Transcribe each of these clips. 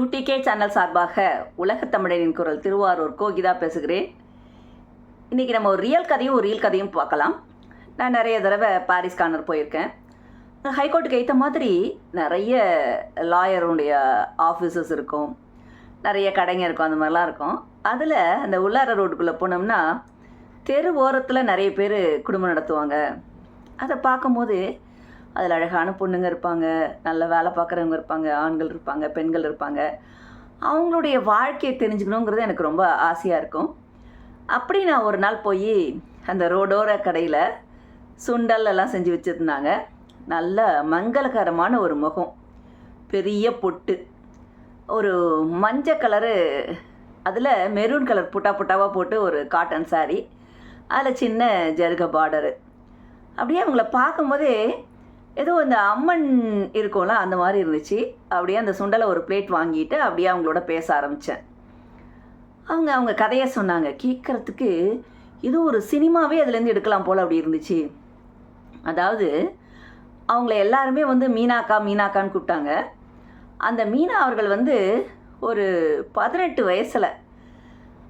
UDK channel சார்பாக உலகத்தமிழனின் குரல் திருவாரூர் கோகிதா பேசுகிறேன். இன்றைக்கி நம்ம ஒரு ரியல் கதையும் ஒரு ரியல் கதையும் பார்க்கலாம். நான் நிறைய தடவை பாரிஸ் கார்னர் போயிருக்கேன். ஹைகோர்ட்டுக்கு ஏற்ற மாதிரி நிறைய லாயருடைய ஆஃபீஸஸ் இருக்கும். நிறைய கடைங்க இருக்கும் அந்த மாதிரிலாம் இருக்கும். அதில் அந்த உள்ளார ரோடுக்குள்ளே போனோம்னா தெரு ஓரத்தில் நிறைய பேர் குடும்பம் நடத்துவாங்க. அதை பார்க்கும்போது அதில் அழகான பொண்ணுங்க இருப்பாங்க நல்ல வேலை பார்க்குறவங்க இருப்பாங்க ஆண்கள் இருப்பாங்க பெண்கள் இருப்பாங்க. அவங்களுடைய வாழ்க்கையை தெரிஞ்சுக்கணுங்கிறது எனக்கு ரொம்ப ஆசையாக இருக்கும். அப்படி நான் ஒரு நாள் போய் அந்த ரோடோர கடையில் சுண்டல் எல்லாம் செஞ்சு வச்சுருந்தாங்க. நல்ல மங்களகரமான ஒரு முகம். பெரிய பொட்டு. ஒரு மஞ்சள் கலரு அதில் மெரூன் கலர் புட்டா புட்டாவாக போட்டு ஒரு காட்டன் சாரீ அதில் சின்ன ஜருக பார்டரு அப்படியே அவங்கள பார்க்கும்போதே ஏதோ இந்த அம்மன் இருக்கும்ல அந்த மாதிரி இருந்துச்சு. அப்படியே அந்த சுண்டலை ஒரு பிளேட் வாங்கிட்டு அப்படியே அவங்களோட பேச ஆரம்பித்தேன் அவங்க அவங்க கதையை சொன்னாங்க. கேட்குறதுக்கு இது ஒரு சினிமாவே அதுலேருந்து எடுக்கலாம் போல் அப்படி இருந்துச்சு. அதாவது அவங்கள எல்லாருமே வந்து மீனாக்கா மீனாக்கான்னு கூப்பிட்டாங்க. அந்த மீனா அவர்கள் வந்து ஒரு பதினெட்டு வயசில்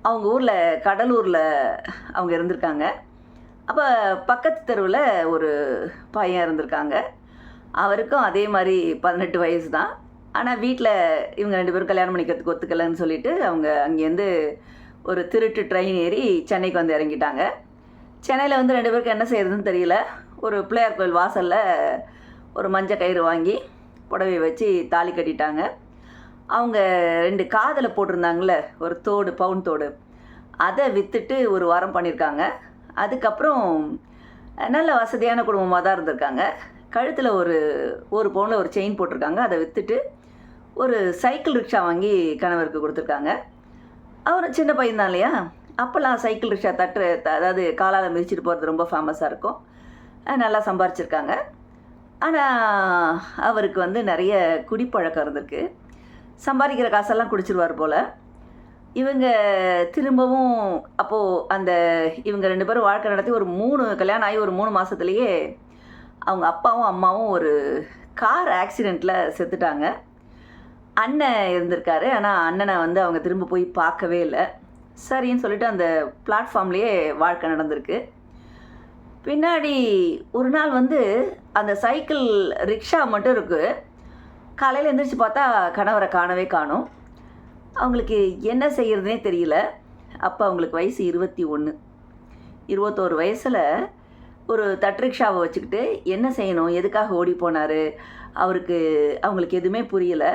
அவங்க ஊரில் கடலூரில் அவங்க இருந்திருக்காங்க. அப்போ பக்கத்து தெருவில் ஒரு பையன் இருந்திருக்காங்க. அவருக்கும் அதே மாதிரி பதினெட்டு வயசு தான் ஆனால் வீட்டில் இவங்க ரெண்டு பேரும் கல்யாணம் பண்ணிக்கிறதுக்கு ஒத்துக்கலைன்னு சொல்லிட்டு அவங்க அங்கேருந்து ஒரு திருட்டு ட்ரெயின் ஏறி சென்னைக்கு வந்து இறங்கிட்டாங்க. சென்னையில் வந்து ரெண்டு பேருக்கு என்ன செய்யறதுன்னு தெரியல. ஒரு பிள்ளையார் கோயில் வாசலில் ஒரு மஞ்சள் கயிறு வாங்கி புடவை வச்சு தாலி கட்டிட்டாங்க. அவங்க ரெண்டு காதில் போட்டிருந்தாங்களே ஒரு தோடு பவுன் தோடு. அதை விற்றுட்டு ஒரு வாரம் பண்ணியிருக்காங்க. அதுக்கப்புறம் நல்ல வசதியான குடும்பமாக தான் இருந்திருக்காங்க. கழுத்தில் ஒரு ஒரு பவுனில் ஒரு செயின் போட்டிருக்காங்க. அதை விற்றுட்டு ஒரு சைக்கிள் ரிக்ஷா வாங்கி கணவருக்கு கொடுத்துருக்காங்க. அவர் சின்ன பையன் தான் இல்லையா? அப்போல்லாம் சைக்கிள் ரிக்ஷா தட்டு அதாவது காலால் மிதிச்சிட்டு போகிறது ரொம்ப ஃபேமஸாக இருக்கும். நல்லா சம்பாரிச்சிருக்காங்க. ஆனால் அவருக்கு வந்து நிறைய குடிப்பழக்கம் இருந்திருக்கு. சம்பாதிக்கிற காசெல்லாம் குடிச்சிருவார் போல். இவங்க திரும்பவும் அப்போது அந்த இவங்க ரெண்டு பேரும் வாழ்க்கை நடத்தி ஒரு மூணு கல்யாணம் ஆகி ஒரு மூணு மாதத்துலேயே அவங்க அப்பாவும் அம்மாவும் ஒரு கார் ஆக்சிடெண்ட்டில் செத்துட்டாங்க. அண்ணன் இருந்திருக்காரு. ஆனால் அண்ணனை வந்து அவங்க திரும்ப போய் பார்க்கவே இல்லை. சரின்னு சொல்லிட்டு அந்த பிளாட்ஃபார்ம்லேயே வாழ்க்கை நடந்திருக்கு. பின்னாடி ஒரு நாள் வந்து அந்த சைக்கிள் ரிக்ஷா மட்டும் இருக்குது காலையில் எந்திரிச்சு பார்த்தா கணவரை காணவே காணும். அவங்களுக்கு என்ன செய்கிறதுனே தெரியல. அப்போ அவங்களுக்கு வயசு இருபத்தி ஒன்று இருபத்தோரு வயசில் ஒரு தட்ரிக்ஷாவை வச்சுக்கிட்டு என்ன செய்யணும்? எதுக்காக ஓடி போனார்? அவருக்கு அவங்களுக்கு எதுவுமே புரியலை.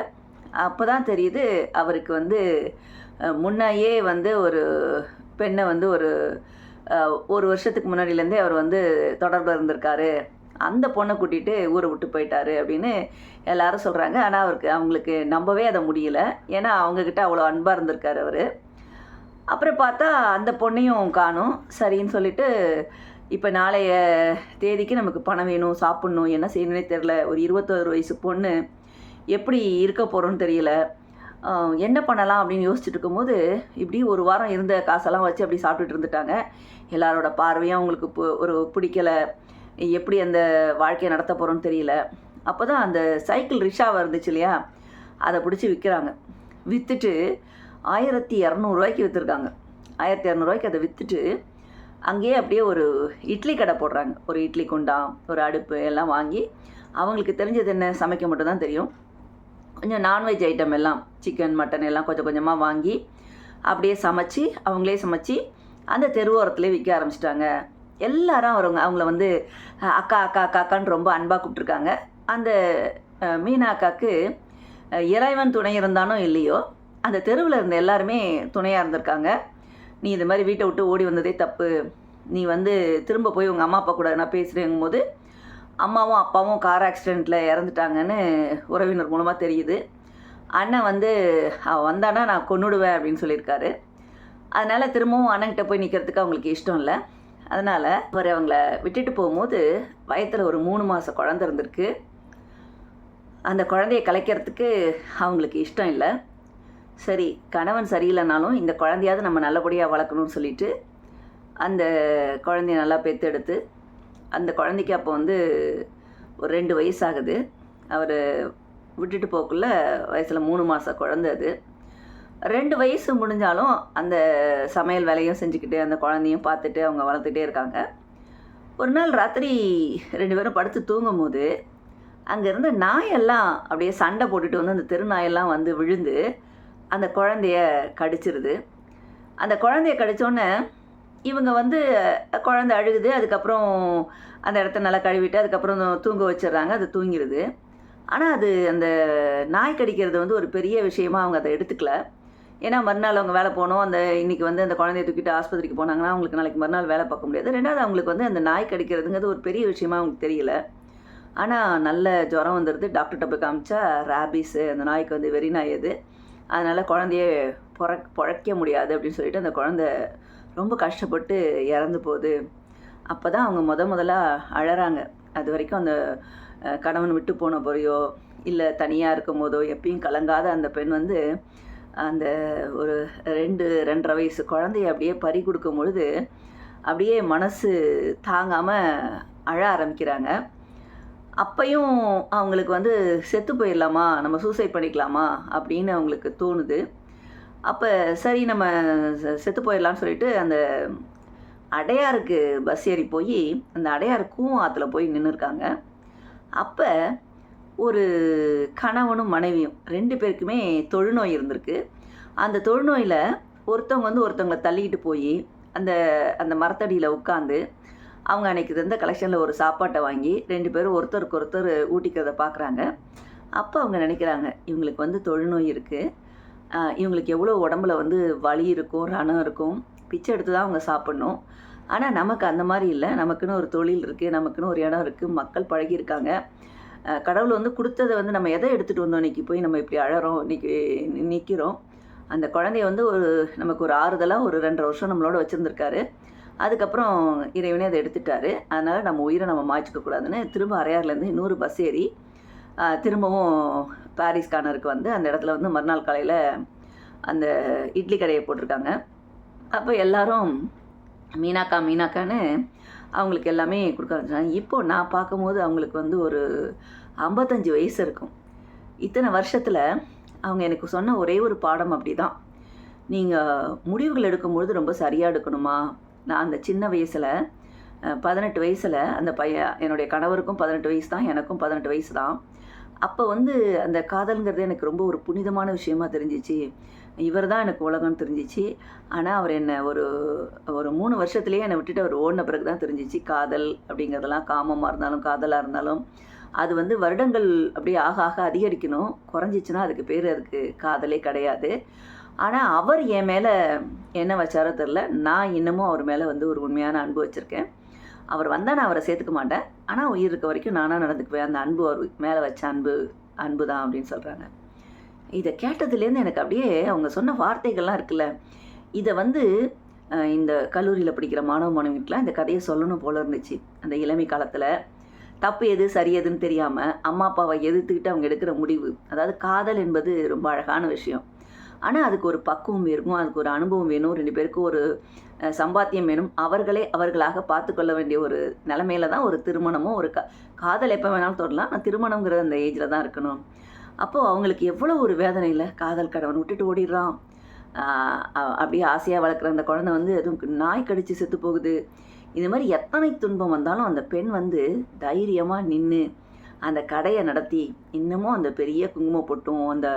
அப்போ தான் தெரியுது அவருக்கு வந்து முன்னையே வந்து ஒரு பெண்ணை வந்து ஒரு ஒரு வருஷத்துக்கு முன்னாடியிலேருந்தே அவர் வந்து தொடர்பில் இருந்திருக்காரு. அந்த பொண்ணை கூட்டிகிட்டு ஊரை விட்டு போயிட்டாரு அப்படின்னு எல்லாரும் சொல்கிறாங்க ஆனால் அவருக்கு அவங்களுக்கு நம்பவே அதை முடியல. ஏன்னா அவங்கக்கிட்ட அவ்வளோ அன்பாக இருந்திருக்காரு அவர். அப்புறம் பார்த்தா அந்த பொண்ணையும் காணும். சரின்னு சொல்லிட்டு இப்போ நாளைய தேதிக்கு நமக்கு பணம் வேணும் சாப்பிட்ணும் என்ன செய்யணும்னே தெரில ஒரு இருபத்தோரு வயசு பொண்ணு எப்படி இருக்க போகிறோன்னு தெரியல. என்ன பண்ணலாம் அப்படின்னு யோசிச்சுட்டு இருக்கும்போது இப்படி ஒரு வாரம் இருந்த காசெல்லாம் வச்சு அப்படி சாப்பிட்டுட்டு இருந்துட்டாங்க. எல்லாரோட பார்வையும் அவங்களுக்கு பு- ஒரு பிடிக்கல. எப்படி அந்த வாழ்க்கையை நடத்த போகிறோன்னு தெரியல. அப்போ தான் அந்த சைக்கிள் ரிக்ஷாவை இருந்துச்சு இல்லையா? அதை பிடிச்சி விற்கிறாங்க விற்றுட்டு ஆயிரத்தி இரநூறுவாய்க்கு விற்றுருக்காங்க ஆயிரத்தி இரநூறுவாய்க்கு அதை விற்றுட்டு அங்கேயே அப்படியே ஒரு இட்லி கடை போடுறாங்க. ஒரு இட்லி குண்டான் ஒரு அடுப்பு எல்லாம் வாங்கி அவங்களுக்கு தெரிஞ்சது என்ன? சமைக்க மட்டும் தான் தெரியும். கொஞ்சம் நான்வெஜ் ஐட்டம் எல்லாம் சிக்கன் மட்டன் எல்லாம் கொஞ்சம் கொஞ்சமாக வாங்கி அப்படியே சமைச்சு அவங்களே சமைச்சு அந்த தெருவோரத்துலேயே விற்க ஆரம்பிச்சிட்டாங்க. எல்லாரும் அவங்க அவங்கள வந்து அக்கா அக்கா அக்கா அக்கான்னு ரொம்ப அன்பாக கூப்பிட்ருக்காங்க அந்த மீனா அக்காவுக்கு இறைவன் துணை இருந்தானோ இல்லையோ அந்த தெருவில் இருந்த எல்லாருமே துணையாக இருந்திருக்காங்க. நீ இது மாதிரி வீட்டை விட்டு ஓடி வந்ததே தப்பு. நீ வந்து திரும்ப போய் உங்கள் அம்மா அப்பா கூட நான் பேசுகிறேங்கும் போது அம்மாவும் அப்பாவும் கார் ஆக்சிடெண்ட்டில் இறந்துட்டாங்கன்னு உறவினர் மூலமாக தெரியுது. அண்ணன் வந்து அவன் வந்தானா நான் கொண்டுடுவேன் அப்படின்னு சொல்லியிருக்காரு. அதனால் திரும்பவும் அண்ணன்கிட்ட போய் நிற்கிறதுக்கு அவங்களுக்கு இஷ்டம் இல்லை. அதனால் அவர் அவங்கள விட்டுட்டு போகும்போது வயத்தில் ஒரு மூணு மாத குழந்த இருந்திருக்கு. அந்த குழந்தைய கலைக்கிறதுக்கு அவங்களுக்கு இஷ்டம் இல்லை. சரி கணவன் சரியில்லைனாலும் இந்த குழந்தையாவது நம்ம நல்லபடியாக வளர்க்கணும்னு சொல்லிட்டு அந்த குழந்தைய நல்லா பெற்றெடுத்து அந்த குழந்தைக்கு அப்போ வந்து ஒரு ரெண்டு வயசாகுது அவர் விட்டுட்டு போக்குள்ள வயசில் மூணு மாத குழந்தை அது. ரெண்டு வயசு முடிஞ்சாலும் அந்த சமையல் வேலையும் செஞ்சுக்கிட்டு அந்த குழந்தையும் பார்த்துட்டு அவங்க வளர்த்துட்டே இருக்காங்க. ஒரு நாள் ராத்திரி ரெண்டு பேரும் படுத்து தூங்கும் போது அங்கே இருந்த நாயெல்லாம் அப்படியே சண்டை போட்டுட்டு வந்து அந்த தெரு நாயெல்லாம் வந்து விழுந்து அந்த குழந்தைய கடிச்சிருது. அந்த குழந்தைய கடித்தோன்னே இவங்க வந்து குழந்தை அழுகுது அதுக்கப்புறம் அந்த இடத்த நல்லா கழுவிட்டு அதுக்கப்புறம் தூங்க வச்சிடுறாங்க அது தூங்கிடுது ஆனால் அது அந்த நாய் கடிக்கிறது வந்து ஒரு பெரிய விஷயமா அவங்க அதை எடுத்துக்கல. ஏன்னா மறுநாள் அவங்க வேலை போகணும். அந்த இன்னைக்கு வந்து அந்த குழந்தைய தூக்கிட்டு ஆஸ்பத்திரிக்கு போனாங்கன்னா அவங்களுக்கு நாளைக்கு மறுநாள் வேலை பார்க்க முடியாது. ரெண்டாவது அவங்களுக்கு வந்து அந்த நாய் கடிக்கிறதுங்கிறது ஒரு பெரிய விஷயமா அவங்களுக்கு தெரியல. ஆனால் நல்ல ஜுரம் வந்துடுது டாக்டர்கிட்ட போய் காமிச்சா ரேபிஸு அந்த நாய்க்கு வந்து வெறி நாய் அது. அதனால் குழந்தைய பொற பொழைக்க முடியாது அப்படின்னு சொல்லிட்டு அந்த குழந்தை ரொம்ப கஷ்டப்பட்டு இறந்து போகுது. அப்போ தான் அவங்க முத முதல்ல அழறாங்க. அது வரைக்கும் அந்த கணவன் விட்டு போன போறையோ இல்லை தனியாக இருக்கும் போதோ எப்பயும் கலங்காத அந்த பெண் வந்து அந்த ஒரு ரெண்டு ரெண்டரை வயசு குழந்தைய அப்படியே பறி கொடுக்கும் பொழுது அப்படியே மனசு தாங்காமல் அழ ஆரம்பிக்கிறாங்க. அப்பையும் அவங்களுக்கு வந்து செத்து போயிடலாமா? நம்ம சூசைட் பண்ணிக்கலாமா? அப்படின்னு அவங்களுக்கு தோணுது. அப்போ சரி நம்ம செத்து போயிடலாம்னு சொல்லிட்டு அந்த அடையாருக்கு பஸ் ஏறி போய் அந்த அடையாருக்கும் ஆற்றுல போய் நின்றுருக்காங்க அப்போ ஒரு கணவனும் மனைவியும் ரெண்டு பேருக்குமே தொழுநோய் இருந்திருக்கு. அந்த தொழுநோயில் ஒருத்தவங்க வந்து ஒருத்தவங்களை தள்ளிக்கிட்டு போய் அந்த அந்த மரத்தடியில் உட்காந்து அவங்க அன்றைக்கி இருந்த கலெக்ஷனில் ஒரு சாப்பாட்டை வாங்கி ரெண்டு பேரும் ஒருத்தருக்கு ஒருத்தர் ஊட்டிக்கிறத பார்க்குறாங்க அப்போ அவங்க நினைக்கிறாங்க இவங்களுக்கு வந்து தொழுநோய் இருக்குது இவங்களுக்கு எவ்வளோ உடம்புல வந்து வலி இருக்கும் ரணம் இருக்கும் பிச்சை எடுத்து தான் அவங்க சாப்பிட்ணும். ஆனால் நமக்கு அந்த மாதிரி இல்லை. நமக்குன்னு ஒரு தொழில் இருக்குது நமக்குன்னு ஒரு இடம் இருக்குது மக்கள் பழகியிருக்காங்க கடவுள் வந்து கொடுத்ததை வந்து நம்ம எதை எடுத்துகிட்டு வந்தோம்? இன்றைக்கி போய் நம்ம இப்படி அழறோம் இன்னைக்கு நிற்கிறோம் அந்த குழந்தைய வந்து ஒரு நமக்கு ஒரு ஆறுதலாக ஒரு ரெண்டரை வருஷம் நம்மளோட வச்சுருந்துருக்காரு. அதுக்கப்புறம் இறைவனே அதை எடுத்துட்டாரு. அதனால் நம்ம உயிரை நம்ம மாய்ச்சிக்க கூடாதுன்னு திரும்ப அரையார்லேருந்து இன்னொரு பஸ் ஏறி திரும்பவும் பாரிஸ் கார்னருக்கு வந்து அந்த இடத்துல வந்து மறுநாள் காலையில் அந்த இட்லி கடையை போட்டிருக்காங்க. அப்போ எல்லாரும் மீனாக்கா மீனாக்கான்னு அவங்களுக்கு எல்லாமே கொடுக்க ஆரம்பிச்சாங்க. இப்போ நான் பார்க்கும்போது அவங்களுக்கு வந்து ஒரு ஐம்பத்தஞ்சு வயசு இருக்கும். இத்தனை வருஷத்தில் அவங்க எனக்கு சொன்ன ஒரே ஒரு பாடம் அப்படி தான் நீங்கள் முடிவுகள் எடுக்கும்பொழுது ரொம்ப சரியாக எடுக்கணுமா? நான் அந்த சின்ன வயசில் பதினெட்டு வயசில் அந்த பையன் என்னுடைய கணவருக்கும் பதினெட்டு வயசு தான் எனக்கும் பதினெட்டு வயசு தான். அப்போ வந்து அந்த காதல்ங்கிறது எனக்கு ரொம்ப ஒரு புனிதமான விஷயமா தெரிஞ்சிச்சு. இவர் தான் எனக்கு உலகம்னு தெரிஞ்சிச்சு. ஆனால் அவர் என்னை ஒரு ஒரு மூணு வருஷத்துலேயே என்னை விட்டுட்டு அவர் ஓடின பிறகு தான் தெரிஞ்சிச்சு. காதல் அப்படிங்கிறதெல்லாம் காமமாக இருந்தாலும் காதலாக இருந்தாலும் அது வந்து வருடங்கள் அப்படியே ஆக ஆக அதிகரிக்கணும். குறைஞ்சிச்சுன்னா அதுக்கு பேர் அதுக்கு காதலே கிடையாது. ஆனால் அவர் என் மேலே என்ன வச்சாரோ தெரில நான் இன்னமும் அவர் மேலே வந்து ஒரு உண்மையான அன்பு வச்சுருக்கேன். அவர் வந்தால் நான் அவரை சேர்த்துக்க மாட்டேன். ஆனால் உயிர் இருக்க வரைக்கும் நானாக நடந்துக்குவேன். அந்த அன்பு அவர் மேலே வச்ச அன்பு அன்பு தான் அப்படின்னு சொல்கிறாங்க இதை கேட்டதுலேருந்து எனக்கு அப்படியே அவங்க சொன்ன வார்த்தைகள்லாம் இருக்குல்ல. இதை வந்து இந்த கல்லூரியில் படிக்கிற மாணவ மாணவிகளுக்கெலாம் இந்த கதையை சொல்லணும் போல இருந்துச்சு. அந்த இளமை காலத்தில் தப்பு எது சரி எதுன்னு தெரியாமல் அம்மா அப்பாவை எதிர்த்துக்கிட்டு அவங்க எடுக்கிற முடிவு. அதாவது காதல் என்பது ரொம்ப அழகான விஷயம். ஆனால் அதுக்கு ஒரு பக்குவம் இருக்கும் அதுக்கு ஒரு அனுபவம் வேணும் ரெண்டு பேருக்கும் ஒரு சம்பாத்தியம் வேணும் அவர்களே அவர்களாக பார்த்துக்கொள்ள வேண்டிய ஒரு நிலமையில தான் ஒரு திருமணமும் ஒரு க காதல் எப்போ வேணாலும் தொடரலாம். ஆனால் திருமணங்கிற அந்த ஏஜில் தான் இருக்கணும். அப்போது அவங்களுக்கு எவ்வளோ ஒரு வேதனை இல்லை? காதல் கடவன் விட்டுட்டு ஓடிடுறான். அப்படியே ஆசையாக வளர்க்குற அந்த குழந்தை வந்து அதுவும் நாய் கடிச்சு செத்து போகுது. இது மாதிரி எத்தனை துன்பம் வந்தாலும் அந்த பெண் வந்து தைரியமாக நின்று அந்த கடையை நடத்தி இன்னமும் அந்த பெரிய குங்கும பொட்டும் அந்த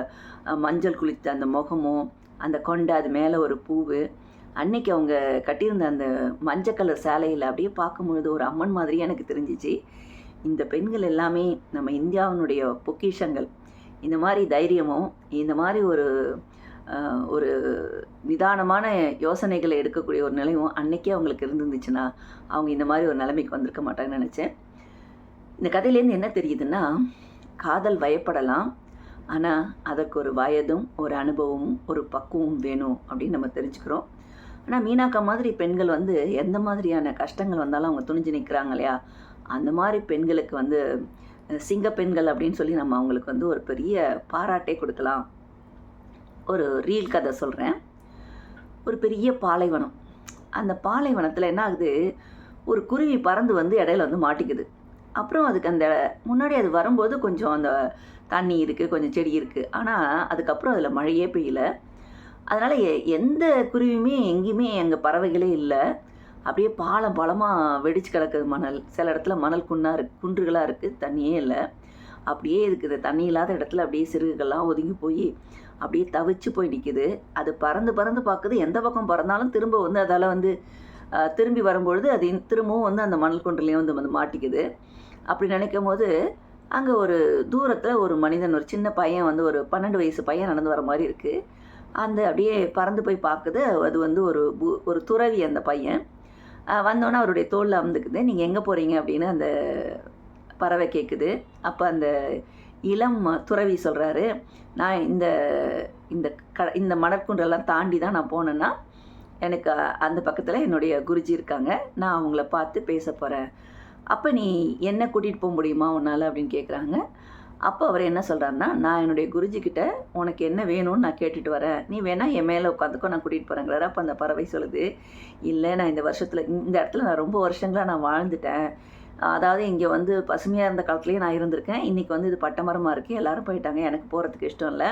மஞ்சள் குளித்த அந்த முகமும் அந்த கொண்டை அது மேலே ஒரு பூவு அன்னைக்கு அவங்க கட்டியிருந்த அந்த மஞ்சள் கலர் சேலையில் அப்படியே பார்க்கும்பொழுது ஒரு அம்மன் மாதிரியே எனக்கு தெரிஞ்சிச்சு. இந்த பெண்கள் எல்லாமே நம்ம இந்தியாவினுடைய பொக்கிஷங்கள். இந்த மாதிரி தைரியமும் இந்த மாதிரி ஒரு ஒரு நிதானமான யோசனைகளை எடுக்கக்கூடிய ஒரு நிலையும் அன்னைக்கே அவங்களுக்கு இருந்துருந்துச்சுன்னா அவங்க இந்த மாதிரி ஒரு நிலைமைக்கு வந்திருக்க மாட்டாங்கன்னு நினச்சேன். இந்த கதையிலேருந்து என்ன தெரியுதுன்னா காதல் வயப்படலாம் ஆனால் அதற்கு ஒரு வயதும் ஒரு அனுபவமும் ஒரு பக்குவம் வேணும் அப்படின்னு நம்ம தெரிஞ்சுக்கிறோம். ஆனால் மீனாக்கா மாதிரி பெண்கள் வந்து எந்த மாதிரியான கஷ்டங்கள் வந்தாலும் அவங்க துணிஞ்சு நிற்கிறாங்க இல்லையா? அந்த மாதிரி பெண்களுக்கு வந்து சிங்க பெண்கள் அப்படின்னு சொல்லி நம்ம அவங்களுக்கு வந்து ஒரு பெரிய பாராட்டே கொடுக்கலாம். ஒரு ரீல் கதை சொல்கிறேன் ஒரு பெரிய பாலைவனம். அந்த பாலைவனத்தில் என்ன ஆகுது? ஒரு குருவி பறந்து வந்து இடையில வந்து மாட்டிக்குது. அப்புறம் அதுக்கு அந்த முன்னாடி அது வரும்போது கொஞ்சம் அந்த தண்ணி இருக்குது கொஞ்சம் செடி இருக்குது ஆனால் அதுக்கப்புறம் அதில் மழையே பெய்யல. அதனால் எ- எந்த குருவியுமே எங்கேயுமே எங்கள் பறவைகளே இல்லை. அப்படியே பாலம் பாலமாக வெடிச்சு கிடக்குது மணல். சில இடத்துல மணல் குன்னா இருக்கு குன்றுகளாக இருக்குது தண்ணியே இல்லை. அப்படியே இருக்குது. தண்ணி இல்லாத இடத்துல அப்படியே சிறுகுகள்லாம் ஒதுங்கி போய் அப்படியே தவிச்சு போய் நிற்கிது அது பறந்து பறந்து பார்க்குது எந்த பக்கம் பறந்தாலும் திரும்ப வந்து அதால் வந்து திரும்பி வரும்பொழுது அது திரும்பவும் வந்து அந்த மணல் குன்றுலேயே வந்து வந்து மாட்டிக்குது. அப்படி நினைக்கும் போது அங்கே ஒரு தூரத்தில் ஒரு மனிதன் ஒரு சின்ன பையன் வந்து ஒரு பன்னெண்டு வயசு பையன் நடந்து வர மாதிரி இருக்குது அந்த அப்படியே பறந்து போய் பார்க்குது. அது வந்து ஒரு பு- ஒரு துறவி அந்த பையன். வந்தோன்னே அவருடைய தோளில் அமர்ந்துக்குது நீங்கள் எங்கே போகிறீங்க அப்படின்னு அந்த பறவை கேட்குது அப்போ அந்த இளம் துறவி சொல்கிறாரு நான் இந்த இந்த க இந்த மணற்குன்றெல்லாம் தாண்டி தான் நான் போனேன்னா எனக்கு அந்த பக்கத்தில் என்னுடைய குருஜி இருக்காங்க. நான் அவங்கள பார்த்து பேச போகிறேன் அப்போ நீ என்ன கூட்டிகிட்டு போக முடியுமா உன்னால் அப்படின்னு கேட்குறாங்க அப்போ அவர் என்ன சொல்கிறாருன்னா நான் என்னுடைய குருஜிக்கிட்ட உனக்கு என்ன வேணும்னு நான் கேட்டுட்டு வரேன். நீ வேணால் என் மேலே உட்காந்துக்கோ நான் கூட்டிகிட்டு போகிறேங்கிறாரு அப்போ அந்த பறவை சொல்லுது இல்லை நான் இந்த வருஷத்தில் இந்த இடத்துல நான் ரொம்ப வருஷங்களாக நான் வாழ்ந்துட்டேன். அதாவது இங்கே வந்து பசுமையாக இருந்த காலத்துலேயே நான் இருந்திருக்கேன். இன்றைக்கி வந்து இது பட்டமரமாக இருக்குது எல்லாரும் போயிட்டாங்க. எனக்கு போகிறதுக்கு இஷ்டம் இல்லை.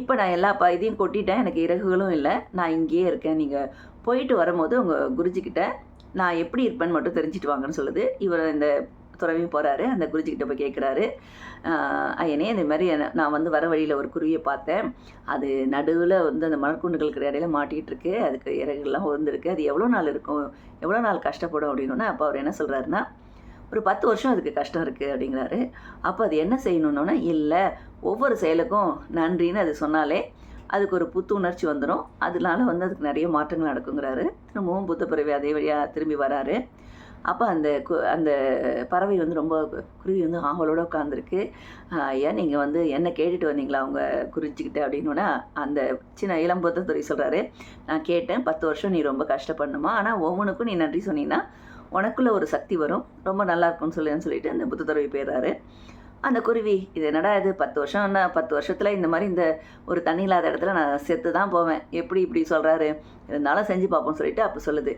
இப்போ நான் எல்லா ப இதையும் கொட்டிட்டேன். எனக்கு இறகுகளும் இல்லை. நான் இங்கேயே இருக்கேன். நீங்கள் போயிட்டு வரும்போது உங்கள் குருஜிக்கிட்ட நான் எப்படி இருப்பேன்னு மட்டும் தெரிஞ்சுட்டு வாங்கன்னு சொல்லுது. இவர் இந்த துறவி போகிறாரு அந்த குருஜிக்கிட்ட போய் கேட்குறாரு ஐயனே இந்த மாதிரி நான் வந்து வர வழியில் ஒரு குருவியை பார்த்தேன். அது நடுவில் வந்து அந்த மணற்குண்டுகளுக்கு இடையில மாட்டிகிட்டு இருக்கு அதுக்கு இறகுலாம் உருந்துருக்கு அது எவ்வளோ நாள் இருக்கும்? எவ்வளோ நாள் கஷ்டப்படும்? அப்படின்னா அப்போ அவர் என்ன சொல்கிறாருன்னா ஒரு பத்து வருஷம் அதுக்கு கஷ்டம் இருக்குது அப்படிங்கிறாரு. அப்போ அது என்ன செய்யணுன்னொன்னே இல்லை ஒவ்வொரு செயலுக்கும் நன்றின்னு அது சொன்னாலே அதுக்கு ஒரு புத்துணர்ச்சி வந்துடும் அதனால வந்து அதுக்கு நிறைய மாற்றங்கள் நடக்குங்கிறாரு. திரும்பவும் புத்த பிறவி அதே வழியாக திரும்பி வராரு. அப்போ அந்த கு அந்த பறவை வந்து ரொம்ப குருவி வந்து ஆவலோடு உட்காந்துருக்கு ஏன் நீங்கள் வந்து என்ன கேட்டுட்டு வந்தீங்களா? அவங்க குறிஞ்சிக்கிட்டு? அப்படின்னோடனே அந்த சின்ன இளம்புத்த துறை சொல்கிறாரு நான் கேட்டேன். பத்து வருஷம் நீ ரொம்ப கஷ்டப்படணுமா? ஆனால் ஒவ்வொன்றுக்கும் நீ நன்றி சொன்னீங்கன்னா உனக்குள்ளே ஒரு சக்தி வரும். ரொம்ப நல்லா இருக்கும்னு சொல்லுன்னு சொல்லிட்டு அந்த புத்த துறவி போயிடுறாரு. அந்த குருவி இது என்னடா இது? பத்து வருஷம்னா பத்து வருஷத்தில் இந்த மாதிரி இந்த ஒரு தண்ணி இல்லாத இடத்துல நான் செத்து தான் போவேன். எப்படி இப்படி சொல்கிறாரு இருந்தாலும் செஞ்சு பார்ப்போம்னு சொல்லிட்டு அப்போ சொல்லுது.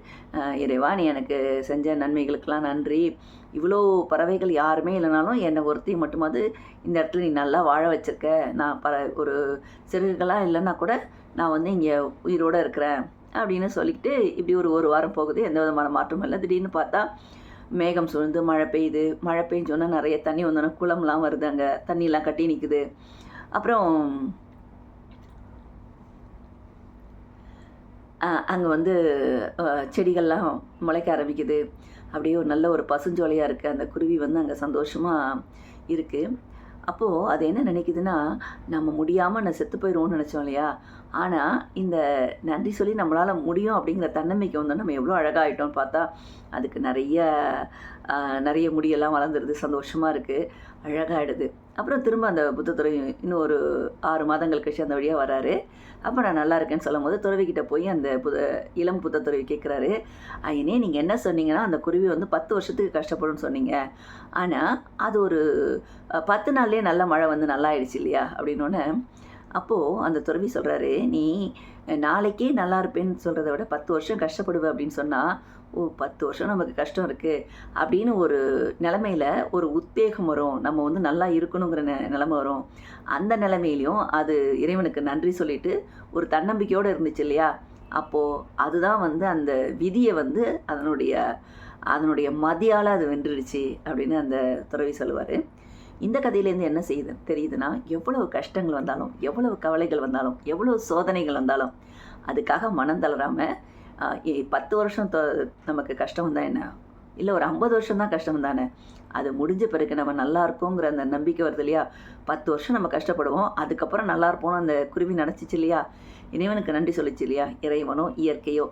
இறைவா நீ எனக்கு செஞ்ச நன்மைகளுக்கெல்லாம் நன்றி. இவ்வளோ பறவைகள் யாருமே இல்லைனாலும் என்னை ஒருத்தி மட்டுமாவது இந்த இடத்துல நீ நல்லா வாழ வச்சுருக்க. நான் பற ஒரு சிறுகுகளாக இல்லைன்னா கூட நான் வந்து இங்கே உயிரோடு இருக்கிறேன். அப்படின்னு சொல்லிக்கிட்டு இப்படி ஒரு ஒரு வாரம் போகுது. எந்த விதமான மாற்றமும் இல்லை. திடீர்னு பார்த்தா மேகம் சூழ்ந்து மழை பெய்யுது. மழை பெஞ்சோன்னா நிறைய தண்ணி வந்தோன்னா குளம்லாம் வருது அங்கே. தண்ணியெலாம் கட்டி நிற்குது அப்புறம் அங்கே வந்து செடிகள்லாம் முளைக்க ஆரம்பிக்குது. அப்படியே ஒரு நல்ல ஒரு பசுஞ்சோலையாக இருக்குது அந்த குருவி வந்து அங்கே சந்தோஷமாக இருக்குது அப்போது அது என்ன நினைக்குதுன்னா நம்ம முடியாமல் நான் செத்து போயிடுவோம்னு நினச்சோம் இல்லையா? ஆனால் இந்த நன்றி சொல்லி நம்மளால் முடியும் அப்படிங்கிற தன்னம்பிக்கை வந்து நம்ம எவ்வளோ அழகாயிட்டோம்னு பார்த்தா அதுக்கு நிறைய நிறைய முடியெல்லாம் வளர்ந்துருது சந்தோஷமாக இருக்குது அழகாயிடுது. அப்புறம் திரும்ப அந்த புத்தத்துறை இன்னும் ஒரு ஆறு மாதங்கள் கழிச்சு அந்த வழியாக வராரு. அப்போ நான் நல்லா இருக்கேன்னு சொல்லும் போது துறவிக்கிட்ட போய் அந்த புத இளம் புத்தத்துறவி கேட்குறாரு ஐயனே நீங்கள் என்ன சொன்னீங்கன்னா அந்த குருவி வந்து பத்து வருஷத்துக்கு கஷ்டப்படும்னு சொன்னீங்க. ஆனால் அது ஒரு பத்து நாள்லேயே நல்ல மழை வந்து நல்லா ஆயிடுச்சு இல்லையா? அப்படின்னோடனே அப்போது அந்த துறவி சொல்கிறாரு நீ நாளைக்கே நல்லா இருப்பேன்னு சொல்கிறத விட பத்து வருஷம் கஷ்டப்படுவேன் அப்படின்னு சொன்னால் ஓ பத்து வருஷம் நமக்கு கஷ்டம் இருக்குது அப்படின்னு ஒரு நிலமையில ஒரு உத்வேகம் வரும். நம்ம வந்து நல்லா இருக்கணுங்கிற நெ நிலமை வரும். அந்த நிலமையிலையும் அது இறைவனுக்கு நன்றி சொல்லிட்டு ஒரு தன்னம்பிக்கையோடு இருந்துச்சு இல்லையா? அப்போது அதுதான் வந்து அந்த விதியை வந்து அதனுடைய அதனுடைய மதியால் அது வென்றுடுச்சு அப்படின்னு அந்த துறவி சொல்லுவார். இந்த கதையிலேருந்து என்ன செய்யுது தெரியுதுன்னா எவ்வளவு கஷ்டங்கள் வந்தாலும் எவ்வளவு கவலைகள் வந்தாலும் எவ்வளவு சோதனைகள் வந்தாலும் அதுக்காக மனம் தளராமல் பத்து வருஷம் தொ- நமக்கு கஷ்டம் வந்தால் என்ன? இல்லை ஒரு ஐம்பது வருஷம் தான் கஷ்டம் தானே அது முடிஞ்ச பிறகு நம்ம நல்லா இருக்கோங்கிற அந்த நம்பிக்கை வருது இல்லையா? பத்து வருஷம் நம்ம கஷ்டப்படுவோம் அதுக்கப்புறம் நல்லா இருப்போம்னு அந்த குருவி நினச்சிச்சு இல்லையா? இறைவனுக்கு நன்றி சொல்லிச்சு இல்லையா? இறைவனோ இயற்கையோ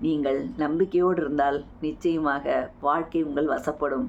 நீங்கள் நம்பிக்கையோடு இருந்தால் நிச்சயமாக வாழ்க்கை உங்கள் வசப்படும்.